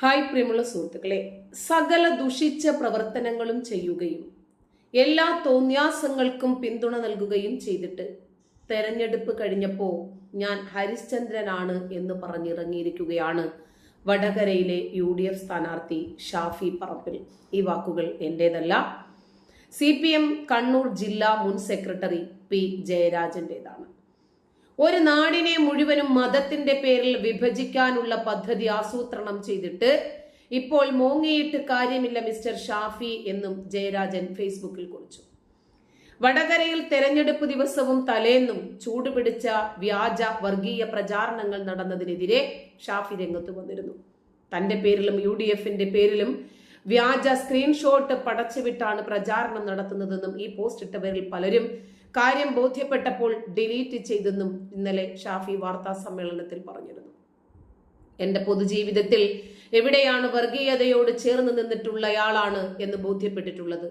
Hi പ്രിയമുള്ള സുഹൃത്തുക്കളെ സകല ദുഷിച്ച പ്രവർത്തനങ്ങളും ചെയ്യുകയും എല്ലാ തോന്യാസങ്ങൾക്കും പിന്തുണ നൽകുകയും ചെയ്തിട്ട് തെരഞ്ഞെടുപ്പ് കഴിഞ്ഞപ്പോൾ ഞാൻ ഹരിശ്ചന്ദ്രനാണ് എന്ന് പറഞ്ഞിറങ്ങിയിരിക്കുകയാണ് വടകരയിലെ യു ഡി എഫ് സ്ഥാനാർത്ഥി ഷാഫി പറപ്പിൽ ഈ വാക്കുകൾ എന്റേതല്ല സി പി എം കണ്ണൂർ ജില്ലാ മുൻ സെക്രട്ടറി പി ജയരാജന്റേതാണ്. ഒരു നാടിനെ മുഴുവനും മതത്തിന്റെ പേരിൽ വിഭജിക്കാനുള്ള പദ്ധതി ആസൂത്രണം ചെയ്തിട്ട് ഇപ്പോൾ മോങ്ങിയിട്ട് കാര്യമില്ല മിസ്റ്റർ ഷാഫി എന്നും ജയരാജൻ ഫേസ്ബുക്കിൽ കുറിച്ചു. വടകരയിൽ തെരഞ്ഞെടുപ്പ് ദിവസവും തലേന്നും ചൂടുപിടിച്ച വ്യാജ വർഗീയ പ്രചാരണങ്ങൾ നടന്നതിനെതിരെ ഷാഫി രംഗത്ത് വന്നിരുന്നു. തന്റെ പേരിലും യു ഡി എഫിന്റെ പേരിലും വ്യാജ സ്ക്രീൻഷോട്ട് പടച്ചുവിട്ടാണ് പ്രചാരണം നടത്തുന്നതെന്നും ഈ പോസ്റ്റ് ഇട്ടവരിൽ പലരും കാര്യം ബോധ്യപ്പെട്ടപ്പോൾ ഡിലീറ്റ് ചെയ്തെന്നും ഇന്നലെ ഷാഫി വാർത്താ സമ്മേളനത്തിൽ പറഞ്ഞിരുന്നു. എന്റെ പൊതുജീവിതത്തിൽ എവിടെയാണ് വർഗീയതയോട് ചേർന്ന് നിന്നിട്ടുള്ളയാളാണ് എന്ന് ബോധ്യപ്പെട്ടിട്ടുള്ളത്.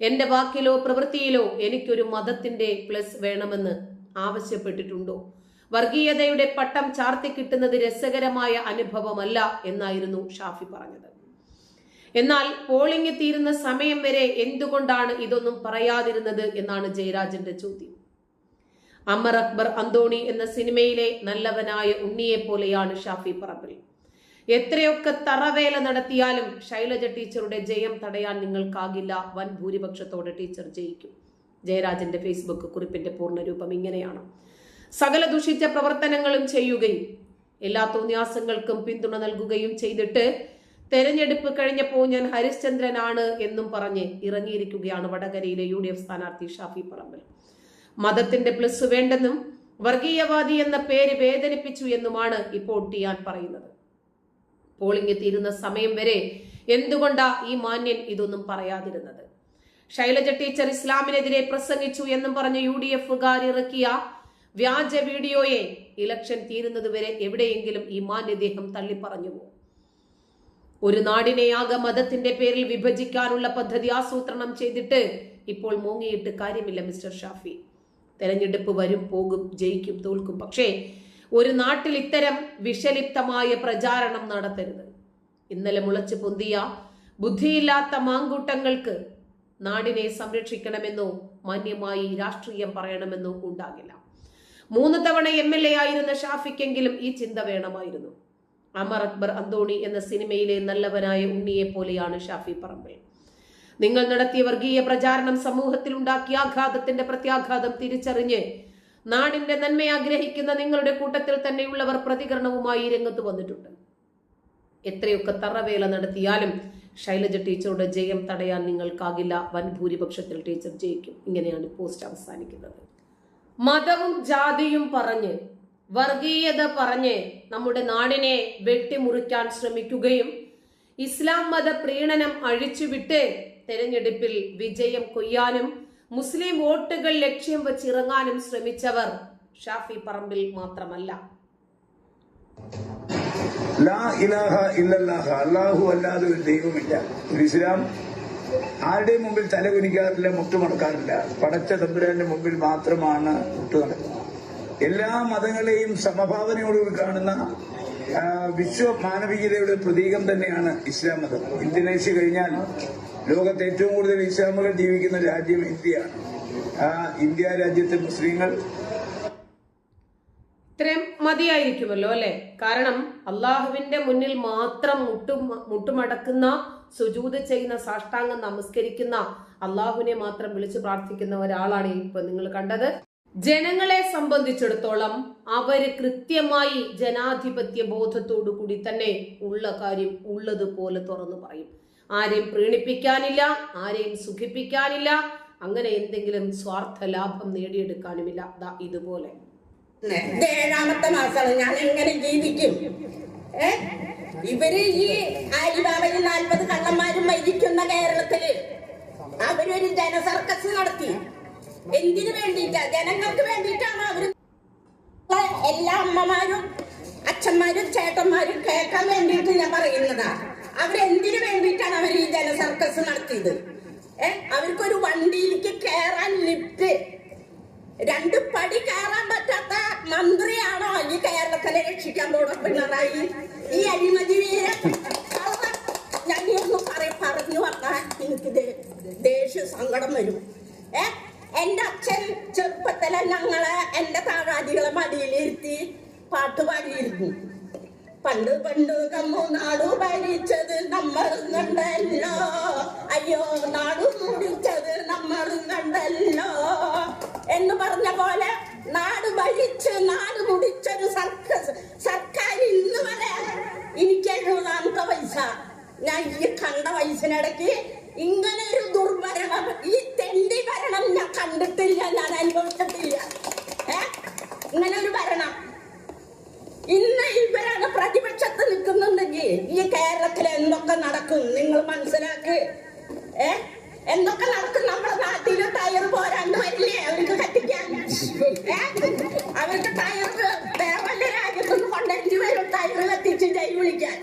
എന്റെ വാക്കിലോ പ്രവൃത്തിയിലോ എനിക്കൊരു മതത്തിന്റെ പ്ലസ് വേണമെന്ന് ആവശ്യപ്പെട്ടിട്ടുണ്ടോ? വർഗീയതയുടെ പട്ടം ചാർത്തി കിട്ടുന്നത് രസകരമായ അനുഭവമല്ല എന്നായിരുന്നു ഷാഫി പറഞ്ഞത്. എന്നാൽ പോളിംഗ് തീരുന്ന സമയം വരെ എന്തുകൊണ്ടാണ് ഇതൊന്നും പറയാതിരുന്നത് എന്നാണ് ജയരാജന്റെ ചോദ്യം. അമർ അക്ബർ അന്തോണി എന്ന സിനിമയിലെ നല്ലവനായ ഉണ്ണിയെ പോലെയാണ് ഷാഫി പറമ്പിൽ. എത്രയൊക്കെ തറവേല നടത്തിയാലും ശൈലജ ടീച്ചറുടെ ജയം തടയാൻ നിങ്ങൾക്കാകില്ല വൻ ഭൂരിപക്ഷത്തോടെ ടീച്ചർ ജയിക്കും. ജയരാജന്റെ ഫേസ്ബുക്ക് കുറിപ്പിന്റെ പൂർണരൂപം ഇങ്ങനെയാണ്. സകല ദുഷിച്ച പ്രവർത്തനങ്ങളും ചെയ്യുകയും എല്ലാ തോന്നിയാസങ്ങൾക്കും പിന്തുണ നൽകുകയും ചെയ്തിട്ട് തെരഞ്ഞെടുപ്പ് കഴിഞ്ഞപ്പോൾ ഞാൻ ഹരിശ്ചന്ദ്രനാണ് എന്നും പറഞ്ഞ് ഇറങ്ങിയിരിക്കുകയാണ് വടകരയിലെ യു ഡി എഫ് സ്ഥാനാർത്ഥി ഷാഫി പറമ്പിൽ. മതത്തിന്റെ പ്ലസ് വേണ്ടെന്നും വർഗീയവാദി എന്ന പേര് വേദനിപ്പിച്ചു എന്നുമാണ് ഇപ്പോൾ ടിയാൻ പറയുന്നത്. പോളിംഗ് തീരുന്ന സമയം വരെ എന്തുകൊണ്ടാ ഈ മാന്യൻ ഇതൊന്നും പറയാതിരുന്നത്? ശൈലജ ടീച്ചർ ഇസ്ലാമിനെതിരെ പ്രസംഗിച്ചു എന്നും പറഞ്ഞ് യു ഡി എഫുകാർ ഇറക്കിയ വ്യാജ വീഡിയോയെ ഇലക്ഷൻ തീരുന്നതുവരെ എവിടെയെങ്കിലും ഈ മാന്യദേഹം തള്ളിപ്പറഞ്ഞുവോ? ഒരു നാടിനെയാകെ മതത്തിന്റെ പേരിൽ വിഭജിക്കാനുള്ള പദ്ധതി ആസൂത്രണം ചെയ്തിട്ട് ഇപ്പോൾ മൂങ്ങിയിട്ട് കാര്യമില്ല മിസ്റ്റർ ഷാഫി. തെരഞ്ഞെടുപ്പ് വരും പോകും ജയിക്കും തോൽക്കും. പക്ഷേ ഒരു നാട്ടിൽ ഇത്തരം വിഷലിപ്തമായ പ്രചാരണം നടത്തരുത്. ഇന്നലെ മുളച്ചു പൊന്തിയ ബുദ്ധിയില്ലാത്ത മാങ്കൂട്ടങ്ങൾക്ക് നാടിനെ സംരക്ഷിക്കണമെന്നോ മാന്യമായി രാഷ്ട്രീയം പറയണമെന്നോ ഉണ്ടാകില്ല. മൂന്ന് തവണ എം എൽ എ ആയിരുന്ന ഷാഫിക്കെങ്കിലും ഈ ചിന്ത വേണമായിരുന്നു. അമർ അക്ബർ അന്തോണി എന്ന സിനിമയിലെ നല്ലവനായ ഉണ്ണിയെ പോലെയാണ് ഷാഫി പറമ്പിൽ. നിങ്ങൾ നടത്തിയ വർഗീയ പ്രചാരണം സമൂഹത്തിൽ ഉണ്ടാക്കിയ ആഘാതത്തിന്റെ പ്രത്യാഘാതം തിരിച്ചറിഞ്ഞ് നാടിന്റെ നന്മ ആഗ്രഹിക്കുന്ന നിങ്ങളുടെ കൂട്ടത്തിൽ തന്നെയുള്ളവർ പ്രതികരണവുമായി രംഗത്ത് വന്നിട്ടുണ്ട്. എത്രയൊക്കെ തറവേല നടത്തിയാലും ശൈലജ ടീച്ചറുടെ ജയം തടയാൻ നിങ്ങൾക്കാകില്ല. വൻ ഭൂരിപക്ഷത്തിൽ ടീച്ചർ ജയിക്കും. ഇങ്ങനെയാണ് പോസ്റ്റ് അവസാനിക്കുന്നത്. മതവും ജാതിയും പറഞ്ഞ് വർഗീയത പറഞ്ഞ് നമ്മുടെ നാടിനെ വെട്ടിമുറിക്കാൻ ശ്രമിക്കുകയും ഇസ്ലാം മത പ്രീണനം അഴിച്ചുവിട്ട് തെരഞ്ഞെടുപ്പിൽ വിജയം കൊയ്യാനും മുസ്ലിം വോട്ടുകൾ ലക്ഷ്യം വച്ചിറങ്ങാനും ശ്രമിച്ചവർ ഷാഫി പറമ്പിൽ മാത്രമല്ല. അള്ളാഹു അല്ലാതെ ഒരു ദൈവമില്ല. ഒരു ഇസ്ലാം ആരുടെയും മുമ്പിൽ തല കുനിക്കാറില്ല മുട്ടുമടക്കാറില്ല. പടച്ച തമ്പുരാന്റെ മുമ്പിൽ മാത്രമാണ് മുട്ടു നടക്കുന്നത് എല്ലാ മതങ്ങളെയും സമഭാവനയോടുകൂടി കാണുന്ന വിശ്വ മാനവികതയുടെ പ്രതീകം തന്നെയാണ് ഇസ്ലാം മതം. ഇന്തോനേഷ്യ കഴിഞ്ഞാൽ ലോകത്ത് ഏറ്റവും കൂടുതൽ ഇസ്ലാമുകൾ ജീവിക്കുന്ന രാജ്യം ഇന്ത്യയാണ്. ആ ഇന്ത്യ രാജ്യത്തെ മുസ്ലിങ്ങൾ. ഇത്രയും മതിയായിരിക്കുമല്ലോ അല്ലെ? കാരണം അള്ളാഹുവിന്റെ മുന്നിൽ മാത്രം മുട്ടു മുട്ടുമടക്കുന്ന സുജൂത് ചെയ്യുന്ന സാഷ്ടാംഗം നമസ്കരിക്കുന്ന അള്ളാഹുവിനെ മാത്രം വിളിച്ചു പ്രാർത്ഥിക്കുന്ന ഒരാളാണ് ഇപ്പൊ നിങ്ങൾ കണ്ടത്. ജനങ്ങളെ സംബന്ധിച്ചിടത്തോളം അവർ കൃത്യമായി ജനാധിപത്യ ബോധത്തോടു കൂടി തന്നെ ഉള്ള കാര്യം ഉള്ളതുപോലെ തുറന്നു പറയും. ആരെയും പ്രീണിപ്പിക്കാനില്ല ആരെയും സുഖിപ്പിക്കാനില്ല അങ്ങനെ എന്തെങ്കിലും സ്വാർത്ഥ ലാഭം നേടിയെടുക്കാനുമില്ല ഇതുപോലെ. ഇത് ഏഴാമത്തെ മാസമാണ് ഞാൻ എങ്ങനെ ജീവിക്കും? ഇവർ ഈ ആലിബാബയിൽ നാൽപ്പത് കള്ളന്മാരും മരിക്കുന്ന കേരളത്തിൽ അവരൊരു ജനസർക്കസ് നടത്തി. എന്തിനു വേണ്ടിയിട്ടാ? ജനങ്ങൾക്ക് വേണ്ടിയിട്ടാണ് അവർ എല്ലാ അമ്മമാരും അച്ഛന്മാരും ചേട്ടന്മാരും കേൾക്കാൻ വേണ്ടിയിട്ട് ഞാൻ പറയുന്നതാ. അവരെന്തിനു വേണ്ടിയിട്ടാണ് അവർ ഈ ജനസർക്കസ് നടത്തിയത്? ഏ? അവർക്കൊരു വണ്ടിയിലേക്ക് കയറാൻ ലിഫ്റ്റ്. രണ്ട് പടി കയറാൻ പറ്റാത്ത മന്ത്രിയാണോ ഈ കേരളത്തിലെ രക്ഷിക്കാൻ പോണ പിണറായി? ഈ അഴിമതി ഞാൻ ഒന്ന് പറഞ്ഞു വന്നാൽ എനിക്ക് ദേഷ്യ സങ്കടം വരും. ഏഹ് എന്റെ അച്ഛൻ ചെറുപ്പത്തിലെ ഞങ്ങളെ എന്റെ താഴാജികളെ മടിയിലിരുത്തി പാട്ട് പാടിയിരുന്നു. പണ്ട് പണ്ട് കമ്മു നാടു ഭരിച്ചത് നമ്മറുന്നുണ്ടല്ലോ. അയ്യോ നാടു മുടിച്ചത് നമ്മറുന്നുണ്ടല്ലോ. എന്ന് പറഞ്ഞ പോലെ നാട് ഭരിച്ച് നാട് മുടിച്ചൊരു സർക്കസ് സർക്കാർ ഇന്ന് വരെ എനിക്ക് എഴുപതാമത്തെ പൈസ. ഞാൻ ഈ കണ്ട പൈസനിടയ്ക്ക് ഇങ്ങനെ ഒരു ദുർഭരണം. ഈ തെണ്ടി ഭരണം ഞാൻ കണ്ടിട്ടില്ല ഞാൻ അനുഭവിച്ചിട്ടില്ല ഇങ്ങനെ ഒരു ഭരണം. ഇന്ന് ഇവരാണ് പ്രതിപക്ഷത്ത് നിൽക്കുന്നുണ്ടെങ്കിൽ ഈ കേരളത്തിൽ എന്തൊക്കെ നടക്കും? നിങ്ങൾ മനസ്സിലാക്ക്. ഏ? എന്തൊക്കെ നടക്കും? നമ്മുടെ നാട്ടിൽ ടയർ പോരാണ്ട് വരില്ലേ? അവർക്ക് കത്തിക്കാൻ. ഏ? അവർക്ക് ടയർ വേറെ വല്ല രാജ്യത്തുനിന്ന് കൊണ്ടുവരേണ്ടി വരും ടയർ കത്തിച്ച് ജൈ വിളിക്കാൻ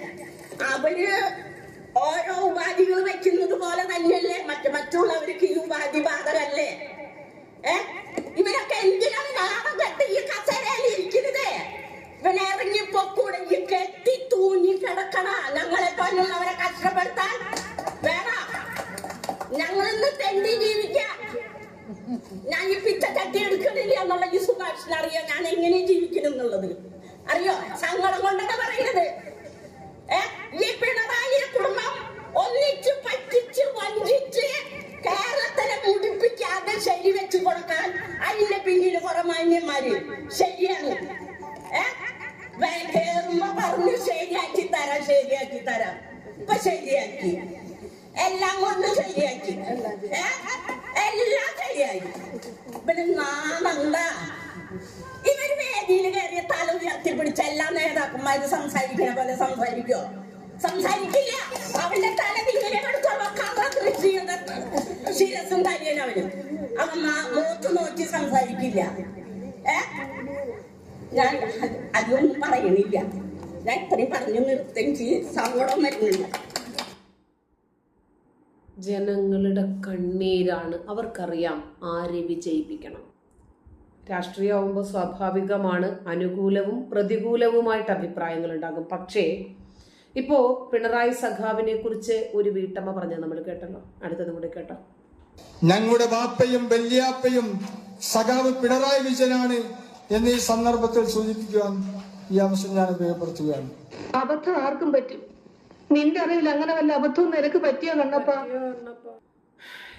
അവർ ഓരോ ഉപാധികൾ വെക്കുന്നത് പോലെ തന്നെയല്ലേ? മറ്റു മറ്റുള്ളവർക്ക് ഈ ഉപാധി ബാധകല്ലേ? ഏ? ഇവരൊക്കെ എന്തിനാണ് നാളെ കെട്ട് ഈ കസേരയിൽ ഇരിക്കുന്നത്? ഇവനെ ഇറങ്ങി പൊക്കൂടെ ഈ കെട്ടി തൂങ്ങി കിടക്കണ ഞങ്ങളെ പോലുള്ളവരെ കഷ്ടപ്പെടുത്താൻ വേണ? ഞങ്ങളിന്ന് തെണ്ടി ജീവിക്കാം. ഞാൻ ഈ പിച്ച ചട്ടി എടുക്കണില്ല എന്നുള്ള ഈ സുഭാഷിന് അറിയാം? ഞാൻ എങ്ങനെ ജീവിക്കണം എന്നുള്ളത്? അറിയോ? സങ്കടം കൊണ്ടാണ് പറയുന്നത്? അതിന്റെ പിന്നിൽ കുറെ മാന്യന്മാര്. ശരിയാണ്. കേറുമ്പോ പറഞ്ഞു ശരിയാക്കി തരാം ശരിയാക്കി തരാം. ഇപ്പൊ ശരിയാക്കി. എല്ലാം കൊണ്ടും ശരിയാക്കി? എല്ലാം ശരിയായി. ഇവർ നാണണ്ട ഇവർ വേദിയിൽ കയറിയ തല ഉയർത്തി പിടിച്ച എല്ലാ നേതാക്കന്മാരും സംസാരിക്കണ പോലെ സംസാരിക്കോ? സംസാരിക്കില്ല. അവന്റെ തല തിങ്ങനെ എടുക്കുമ്പോ കള്ള കൃഷിയുടെ ശിരസും തരിയൻ അവന്. അവൻ മൂത്ത് നോക്കി സംസാരിക്കില്ല. ഏ? ഞാൻ അത് അതൊന്നും പറയണില്ല. ഞാൻ ഇത്രയും പറഞ്ഞു നിർത്തി സങ്കടം വരുന്നില്ല ജനങ്ങളുടെ കണ്ണീരാണ് അവർക്കറിയാം ആരെ വിജയിപ്പിക്കണം. രാഷ്ട്രീയമാകുമ്പോൾ സ്വാഭാവികമാണ് അനുകൂലവും പ്രതികൂലവുമായിട്ട് അഭിപ്രായങ്ങൾ ഉണ്ടാകും പക്ഷേ ഇപ്പോൾ പിണറായി സഖാവിനെ കുറിച്ച് ഒരു വീട്ടമ്മ പറഞ്ഞത് നമ്മൾ കേട്ടല്ലോ. അടുത്തതും കൂടി കേട്ടോ. ഞങ്ങളുടെ വാപ്പയും വല്യാപ്പയും സഖാവ് പിണറായി വിജയനാണ് എന്ന് ഈ സന്ദർഭത്തിൽ സൂചിപ്പിക്കുവാൻ ഈ അവസരം ഞാൻ ഉപയോഗപ്പെടുത്തുകയാണ്. അബദ്ധം ആർക്കും പറ്റും. നിന്റെ അറിവിൽ അങ്ങനെ വല്ല അബദ്ധവും നിനക്ക് പറ്റിയോ കണ്ണപ്പ?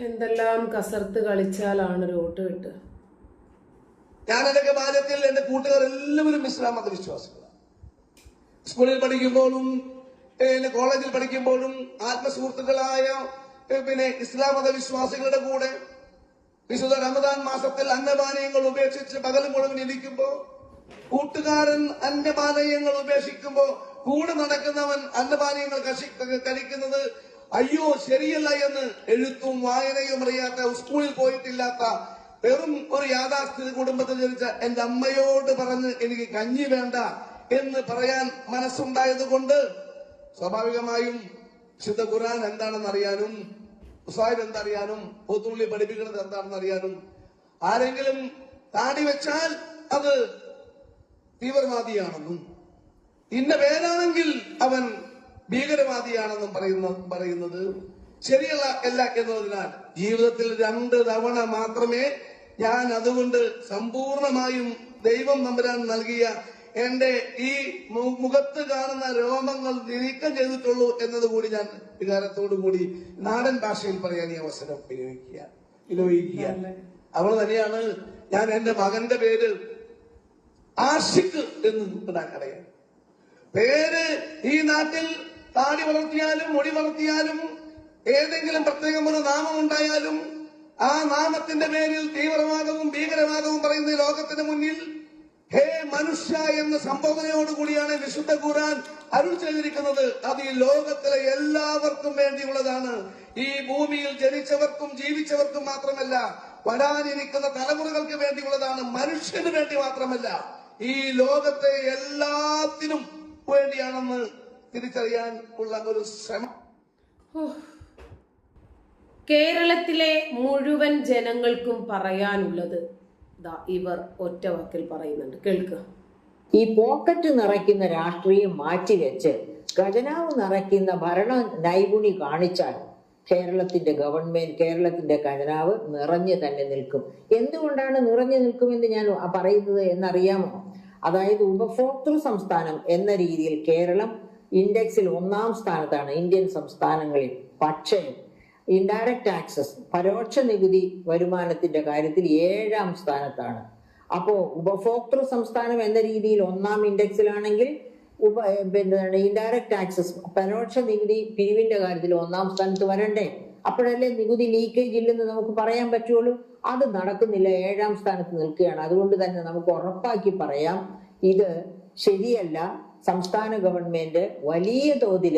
എന്തെല്ലാം കസർത്ത് കളിച്ചാലാണ് ഒരു വോട്ട് കിട്ടുക. ഞാൻ എന്റെ ബാല്യത്തിൽ എന്റെ കൂട്ടുകാർ എല്ലാവരും ഇസ്ലാം മതവിശ്വാസികളാണ്. സ്കൂളിൽ പഠിക്കുമ്പോഴും കോളേജിൽ പഠിക്കുമ്പോഴും ആത്മസുഹൃത്തുക്കളായ പിന്നെ ഇസ്ലാം മതവിശ്വാസികളുടെ കൂടെ വിശുദ്ധ റമദാൻ മാസത്തിൽ അന്നപാനീയങ്ങൾ ഉപേക്ഷിച്ച് പകൽ മുഴുവൻ ഇരിക്കുമ്പോ കൂട്ടുകാരൻ അന്നപാനീയങ്ങൾ ഉപേക്ഷിക്കുമ്പോ കൂടെ നടക്കുന്നവൻ അന്നപാനീയങ്ങൾ കഴിക്കുന്നത് അയ്യോ ശരിയല്ല എന്ന് എഴുത്തും വായനയും അറിയാത്ത സ്കൂളിൽ പോയിട്ടില്ലാത്ത വെറും ഒരു യാഥാസ്ഥിത കുടുംബത്തിൽ ജനിച്ച എന്റെ അമ്മയോട് പറഞ്ഞ് എനിക്ക് കഞ്ഞി വേണ്ട എന്ന് പറയാൻ മനസ്സുണ്ടായത് കൊണ്ട് സ്വാഭാവികമായും വിശുദ്ധ ഖുർആൻ എന്താണെന്ന് ഉസാഹിബ് എന്തറിയാനും പൊത്തുള്ളി പഠിപ്പിക്കുന്നത് എന്താണെന്ന് അറിയാനും ആരെങ്കിലും താടി വെച്ചാൽ അത് തീവ്രവാദിയാണെന്നും ഇന്ന പേരാണെങ്കിൽ അവൻ ഭീകരവാദിയാണെന്നും പറയുന്ന പറയുന്നത് ശരിയല്ല അല്ല എന്നതിനാൽ ജീവിതത്തിൽ രണ്ട് തവണ മാത്രമേ ഞാൻ അതുകൊണ്ട് സമ്പൂർണമായും ദൈവം നമ്പരാൻ നൽകിയ എന്റെ ഈ മുഖത്ത് കാണുന്ന രോമങ്ങൾ നീക്കം ചെയ്തിട്ടുള്ളൂ എന്നതുകൂടി ഞാൻ വികാരത്തോടു കൂടി നാടൻ ഭാഷയിൽ പറയാൻ ഈ അവസരം വിനിയോഗിക്കുക വിനിയോഗിക്കുക അവൾ തന്നെയാണ് ഞാൻ എന്റെ മകന്റെ പേര് ആഷിഖ് എന്ന് ഇടാൻ അറിയാം. പേര് ഈ നാട്ടിൽ താടി വളർത്തിയാലും മുടി വളർത്തിയാലും ഏതെങ്കിലും പ്രത്യേകം ഒരു നാമം ഉണ്ടായാലും ആ നാമത്തിന്റെ പേരിൽ തീവ്രവാദവും ഭീകരവാദവും പറയുന്ന ലോകത്തിന് മുന്നിൽ ഹേ മനുഷ്യ എന്ന സംബോധനയോടുകൂടിയാണ് വിശുദ്ധ ഖുരാൻ അരുൾ ചെയ്തിരിക്കുന്നത്. അത് ഈ ലോകത്തിലെ എല്ലാവർക്കും വേണ്ടിയുള്ളതാണ്. ഈ ഭൂമിയിൽ ജനിച്ചവർക്കും ജീവിച്ചവർക്കും മാത്രമല്ല വരാനിരിക്കുന്ന തലമുറകൾക്ക് വേണ്ടിയുള്ളതാണ് മനുഷ്യന് വേണ്ടി മാത്രമല്ല. ഈ ലോകത്തെ എല്ലാത്തിനും വേണ്ടിയാണെന്ന് തിരിച്ചറിയാൻ ഉള്ള ഒരു ശ്രമം. കേരളത്തിലെ മുഴുവൻ ജനങ്ങൾക്കും പറയാനുള്ളത് ഇവർ ഒറ്റ വാക്കിൽ പറയുന്നുണ്ട്. കേൾക്കുക ഈ പോക്കറ്റ് നിറയ്ക്കുന്ന രാഷ്ട്രീയം മാറ്റിവെച്ച് ഖജനാവ് നിറയ്ക്കുന്ന ഭരണ നൈപുണി കാണിച്ചാൽ കേരളത്തിന്റെ ഗവൺമെന്റ് കേരളത്തിന്റെ ഖജനാവ് നിറഞ്ഞു തന്നെ നിൽക്കും. എന്തുകൊണ്ടാണ് നിറഞ്ഞു നിൽക്കുമെന്ന് ഞാൻ പറയുന്നത് എന്നറിയാമോ? അതായത് ഉപഭോക്തൃ സംസ്ഥാനം എന്ന രീതിയിൽ കേരളം ഇൻഡെക്സിൽ ഒന്നാം സ്ഥാനത്താണ് ഇന്ത്യൻ സംസ്ഥാനങ്ങളിൽ. പക്ഷേ ഇൻഡയറക്റ്റ് ടാക്സസ് പരോക്ഷ നികുതി വരുമാനത്തിന്റെ കാര്യത്തിൽ ഏഴാം സ്ഥാനത്താണ്. അപ്പോൾ ഉപഭോക്തൃ സംസ്ഥാനം എന്ന രീതിയിൽ ഒന്നാം ഇൻഡെക്സിലാണെങ്കിൽ ഉപ എന്താണ് ഇൻഡയറക്റ്റ് ടാക്സസ് പരോക്ഷ നികുതി പിരിവിന്റെ കാര്യത്തിൽ ഒന്നാം സ്ഥാനത്ത് വരണ്ടേ? അപ്പോഴല്ലേ നികുതി ലീക്കേജ് ഇല്ലെന്ന് നമുക്ക് പറയാൻ പറ്റുള്ളൂ? അത് നടക്കുന്നില്ല ഏഴാം സ്ഥാനത്ത് നിൽക്കുകയാണ്. അതുകൊണ്ട് തന്നെ നമുക്ക് ഉറപ്പാക്കി പറയാം ഇത് ശരിയല്ല. സംസ്ഥാന ഗവൺമെന്റ് വലിയ തോതിൽ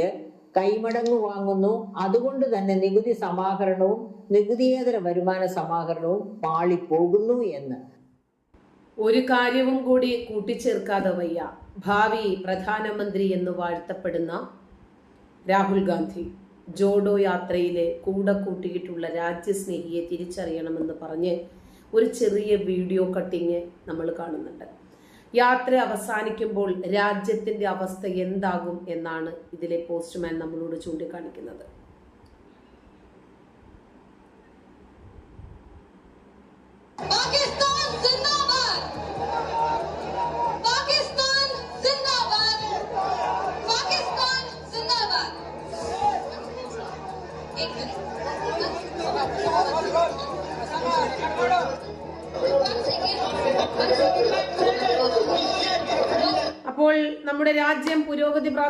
കൈമടങ്ങ് വാങ്ങുന്നു. അതുകൊണ്ട് തന്നെ നികുതി സമാഹരണവും നികുതിയേതര വരുമാന സമാഹരണവും പാളിപ്പോകുന്നു എന്ന്. ഒരു കാര്യവും കൂടി കൂട്ടിച്ചേർക്കാതെ വയ്യ. ഭാവി പ്രധാനമന്ത്രി എന്ന് വാഴ്ത്തപ്പെടുന്ന രാഹുൽ ഗാന്ധി ജോഡോ യാത്രയിലെ കൂടെ കൂട്ടിയിട്ടുള്ള രാജ്യസ്നേഹിയെ തിരിച്ചറിയണമെന്ന് പറഞ്ഞ് ഒരു ചെറിയ വീഡിയോ കട്ടിങ് നമ്മൾ കാണുന്നുണ്ട്. യാത്ര അവസാനിക്കുമ്പോൾ രാജ്യത്തിന്റെ അവസ്ഥ എന്താകും എന്നാണ് ഇതിലെ പോസ്റ്റ്മാൻ നമ്മളോട് ചൂണ്ടിക്കാണിക്കുന്നത്.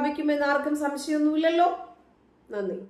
പ്രാപിക്കുമെന്ന് ആർക്കും സംശയമൊന്നുമില്ലല്ലോ. നന്ദി.